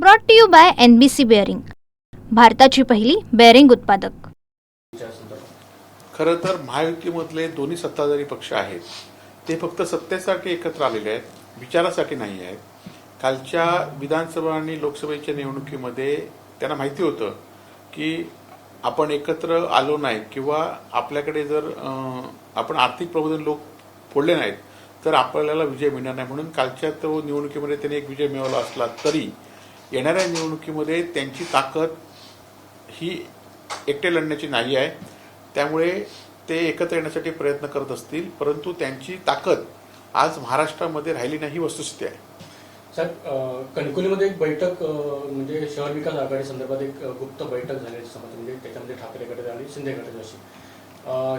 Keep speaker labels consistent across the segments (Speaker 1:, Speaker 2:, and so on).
Speaker 1: Brought to you by N B C bearing भारताची पहिली bearing उत्पादक.
Speaker 2: खरं तर महायुतीमधले दोन्ही सत्ताधारी पक्ष आहेत. ते फक्त सत्तेसाठी एकत्र आलेले आहेत विचारासाठी नाही आहेत. कालच्या विधानसभा आणि लोकसभेच्या निवडणुकीमध्ये त्यांना माहिती होतं की आपण एकत्र आलो नाही किंवा आपल्याकडे जर आपण आर्थिक प्रबोधन लोक फोडले नाहीत तर आपल्याला विजय मिळणार नाही म्हणून कालच्या तो निवडणुकीमध्ये त्यांनी एक विजय मिळवला असला तरी येणाऱ्या निवडणुकीमध्ये त्यांची ताकद ही एकटे लढण्याची नाही आहे. त्यामुळे ते एकत्र येण्यासाठी प्रयत्न करत असतील परंतु त्यांची ताकद आज महाराष्ट्रामध्ये राहिली नाही ही वस्तुस्थिती आहे.
Speaker 3: साहेब कणकुलीमध्ये कणकवलीमध्ये एक बैठक म्हणजे शहर विकास आघाडी संदर्भात एक गुप्त बैठक झाली समज म्हणजे त्याच्यामध्ये ठाकरे गट आणि शिंदे अशी.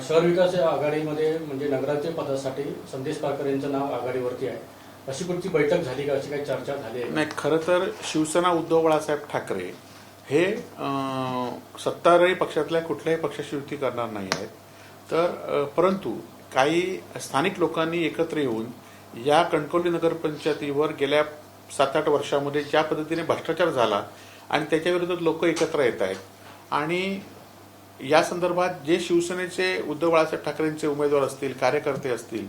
Speaker 3: शहर विकास आघाडीमध्ये म्हणजे नगराचे पदासाठी संदेश पारकर यांचं नाव आघाडीवरती आहे. अशी कुठची बैठक झाली का? अशी काही चर्चा झाली आहे
Speaker 2: नाही खरं तर शिवसेना उद्धव बाळासाहेब ठाकरे हे सत्ताधारी पक्षातल्या कुठल्याही पक्षाशी युती करणार नाही आहेत. तर परंतु काही स्थानिक लोकांनी एकत्र येऊन या कणकवली नगरपंचायतीवर गेल्या सात आठ वर्षामध्ये ज्या पद्धतीने भ्रष्टाचार झाला आणि त्याच्या लोक एकत्र येत आहेत आणि या संदर्भात जे शिवसेनेचे उद्धव बाळासाहेब ठाकरेंचे उमेदवार असतील कार्यकर्ते असतील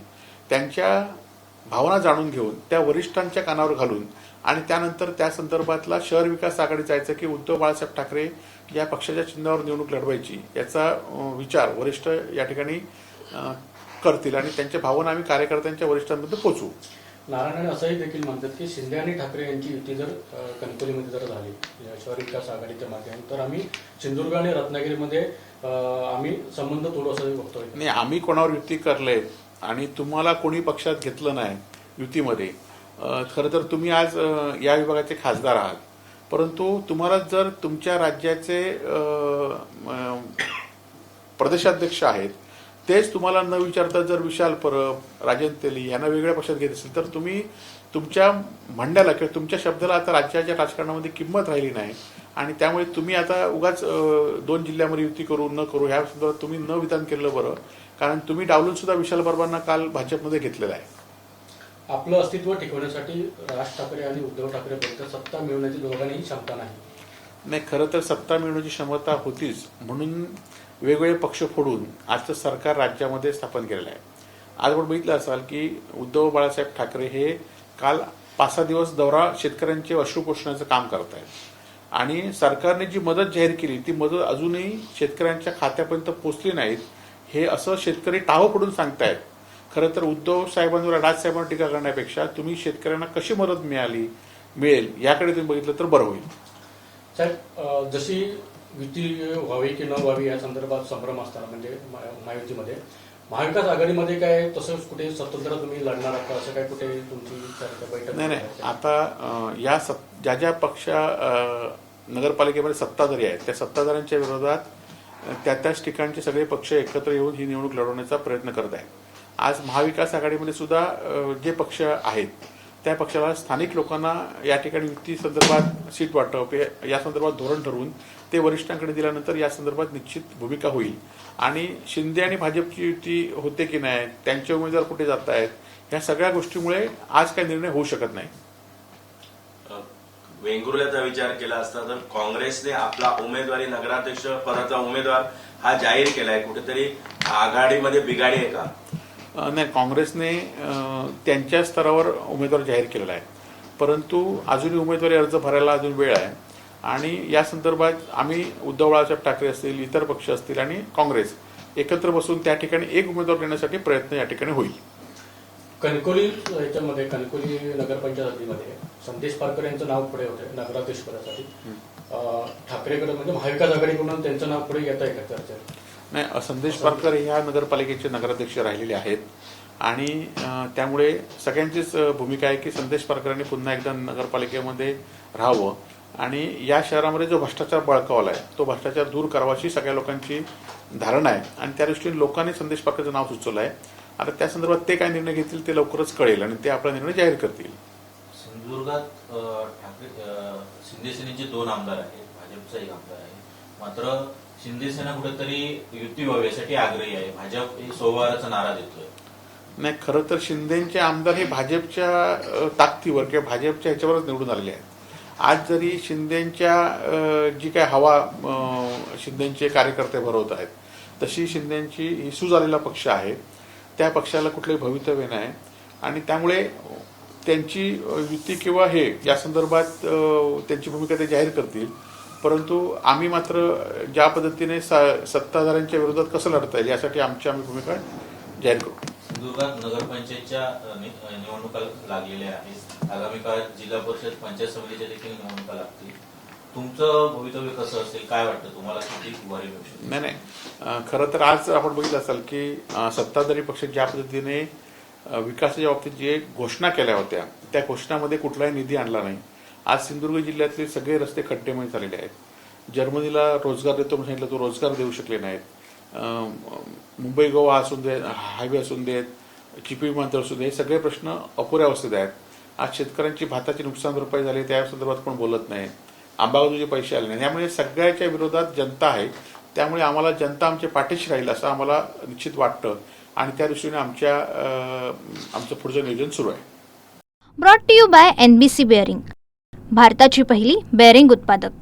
Speaker 2: त्यांच्या भावना जाणून घेऊन त्या वरिष्ठांच्या कानावर घालून आणि त्यानंतर त्या संदर्भातला शहर विकास आघाडी जायचं की उद्धव बाळासाहेब ठाकरे या पक्षाच्या चिन्हावर निवडणूक लढवायची याचा विचार वरिष्ठ या ठिकाणी करतील आणि त्यांच्या भावना आम्ही कार्यकर्त्यांच्या वरिष्ठांमध्ये पोचवू.
Speaker 3: नारायण असंही देखील म्हणतात की शिंदे आणि ठाकरे यांची युती जर कणकवलीमध्ये जर झाली या शहर विकास आघाडीच्या माध्यमातून तर आम्ही सिंधुदुर्ग आणि रत्नागिरीमध्ये आम्ही संबंध तोडू असं बघतोय.
Speaker 2: नाही आम्ही कोणावर युती करले आणि तुम्हाला कोणी पक्षात घेतलं नाही युतीमध्ये खरं तर तुम्ही आज या विभागाचे खासदार आहात. परंतु तुम्हाला जर तुमच्या राज्याचे प्रदेशाध्यक्ष आहेत तेच तुम्हाला न विचारता जर विशाल परब राजन तेली यांना वेगळ्या पक्षात घेत असेल तर तुम्ही तुमच्या म्हणण्याला किंवा तुमच्या शब्दाला आता राज्याच्या राजकारणामध्ये किंमत राहिली नाही. आणि त्यामुळे तुम्ही आता उगाच दोन जिल्ह्यामध्ये युती करू न करू ह्या संदर्भात तुम्ही न विधान केलं बरं. कारण तुम्ही डावलून सुद्धा विशाल परबांना काल भाजपमध्ये घेतलेलं आहे.
Speaker 3: आपलं अस्तित्व टिकवण्यासाठी राज ठाकरे आणि उद्धव ठाकरे बोलतात सत्ता मिळवण्याची दोघांनीही क्षमता नाही.
Speaker 2: नाही खरं तर सत्ता मिळवण्याची क्षमता होतीच. म्हणून वेगवेगळे पक्ष फोडून आजचं सरकार राज्यामध्ये स्थापन केलेलं आहे. आज आपण बघितलं असाल की उद्धव बाळासाहेब ठाकरे हे काल पाच सहा दिवस दौरा शेतकऱ्यांचे अश्रुपोषणाचं काम करत आहेत. आणि सरकारने जी मदत जाहीर केली ती मदत अजूनही शेतकऱ्यांच्या खात्यापर्यंत पोहोचली नाहीत. हे असं शेतकरी टाहो पडून सांगतायत. खरं तर उद्धव साहेबांवर राजसाहेबांवर टीका करण्यापेक्षा तुम्ही शेतकऱ्यांना कशी मदत मिळाली मिळेल याकडे तुम्ही बघितलं तर बरं होईल.
Speaker 3: साहेब जशी युती व्हावी की न व्हावी या संदर्भात संभ्रम असताना म्हणजे महायुतीमध्ये महाविकास आघाडीमध्ये काय तसंच कुठे स्वतंत्र तुम्ही लढणार आहात का? असं काय कुठे तुमची बैठक
Speaker 2: नाही नाही. आता या ज्या ज्या पक्ष नगरपालिकेमध्ये सत्ताधारी आहेत त्या सत्ताधाऱ्यांच्या विरोधात त्या त्याच ठिकाणचे सगळे पक्ष एकत्र येऊन ही निवडणूक लढवण्याचा प्रयत्न करत आहेत. आज महाविकास आघाडीमध्ये सुद्धा जे पक्ष आहेत त्या पक्षाला स्थानिक लोकांना या ठिकाणी युती संदर्भात सीट वाटप या संदर्भात धोरण ठरवून ते वरिष्ठांकडे दिल्यानंतर या संदर्भात निश्चित भूमिका होईल. आणि शिंदे आणि भाजपची युती होते की नाही त्यांचे उमेदवार कुठे जात आहेत ह्या सगळ्या गोष्टीमुळे आज काही निर्णय होऊ शकत नाही.
Speaker 4: वेंगुर्ल्याचा विचार केला असता तर काँग्रेसने आपला उमेदवारी नगराध्यक्ष पदाचा उमेदवार हा जाहीर केलाय. कुठेतरी आघाडीमध्ये बिघाडी आहे का?
Speaker 2: नाही काँग्रेसने त्यांच्या स्तरावर उमेदवार जाहीर केलेला आहे. परंतु अजूनही उमेदवारी अर्ज भरायला अजून वेळ आहे. आणि या संदर्भात आम्ही उद्धव बाळासाहेब ठाकरे असतील इतर पक्ष असतील आणि काँग्रेस एकत्र बसून त्या ठिकाणी एक उमेदवार देण्यासाठी प्रयत्न या ठिकाणी होईल.
Speaker 3: कणकोली याच्यामध्ये कणकोली नगरपंचायतीमध्ये संदेश पारकर यांचं नाव पुढे होते नगराध्यक्ष पदासाठी ठाकरेकडे म्हणजे महाविकास आघाडीकडून त्यांचं नाव पुढे येत आहे का चर्चेत.
Speaker 2: नाही संदेश पारकर ह्या नगरपालिकेचे नगराध्यक्ष राहिलेले आहेत. आणि त्यामुळे सगळ्यांचीच भूमिका आहे की संदेश पारकरांनी पुन्हा एकदा नगरपालिकेमध्ये राहावं. आणि या शहरामध्ये जो भ्रष्टाचार बळकावला आहे तो भ्रष्टाचार दूर करावा अशी सगळ्या लोकांची धारणा आहे. आणि त्या दृष्टीने लोकांनी संदेश पारकरचं नाव सुचवलं आहे. आता त्या संदर्भात ते काय निर्णय घेतील ते लवकरच कळेल आणि ते आपला निर्णय जाहीर करतील.
Speaker 5: सिंधुदुर्गात ठाकरे अ, शिंदे सेनेचे दोन आमदार आहेत भाजपचा एक आमदार आहे. मात्र शिंदे सेना कुठेतरी युती व्हावी यासाठी आग्रही आहे. भाजप हे सोमवाराचा नारा देतोय.
Speaker 2: नाही खरं तर शिंदेचे आमदार हे भाजपच्या ताकदीवर किंवा भाजपच्या ह्याच्यावरच निवडून आलेले आहेत. आज जरी शिंदेच्या जी काय हवा शिंदेचे कार्यकर्ते भरवत आहेत तशी शिंदेची सूज आलेला पक्ष आहे. त्या पक्षाला कुठलंही भवितव्य नाही. आणि त्यामुळे त्यांची युती किंवा हे या संदर्भात त्यांची भूमिका ते जाहीर करतील. परंतु आम्ही मात्र ज्या पद्धतीने सत्ताधाऱ्यांच्या विरोधात कसं लढता येईल यासाठी आमची आम्ही भूमिका जाहीर करू.
Speaker 5: सिंधुदुर्गात नगरपंचायतच्या निवडणुका लागलेल्या आहेत. आगामी काळात जिल्हा परिषद पंचायत समितीच्या देखील निवडणुका लागतील. तुमचं भवितव्य कसं असेल? काय वाटतं तुम्हाला? किती उभारी मिळू शकते
Speaker 2: नाही. नाही खरं तर आज आपण बघितलं असाल की सत्ताधारी पक्ष ज्या पद्धतीने विकासाच्या बाबतीत जे घोषणा केल्या होत्या त्या घोषणामध्ये कुठलाही निधी आणला नाही. आज सिंधुदुर्ग जिल्ह्यातले सगळे रस्ते खड्डेमय झालेले आहेत. जर्मनीला रोजगार देतो म्हणून सांगितलं तो रोजगार देऊ शकले नाहीत. मुंबई गोवा असू दे हायवे असून देत चिपी विमानतळ असू दे हे सगळे प्रश्न अपुऱ्या अवस्थेत आहेत. आज शेतकऱ्यांची भाताची नुकसान भरपाई झाली त्या संदर्भात कोण बोलत नाही. आंबाबाजूचे पैसे आले नाही त्यामुळे सगळ्याच्या विरोधात जनता आहे. त्यामुळे आम्हाला जनता आमच्या पाठीशी राहील असं आम्हाला निश्चित वाटतं. आणि त्या दृष्टीने आमच्या आमचं पुढचं नियोजन सुरू आहे.
Speaker 1: Brought to you by N B C bearing भारताची पहिली बेअरिंग उत्पादक.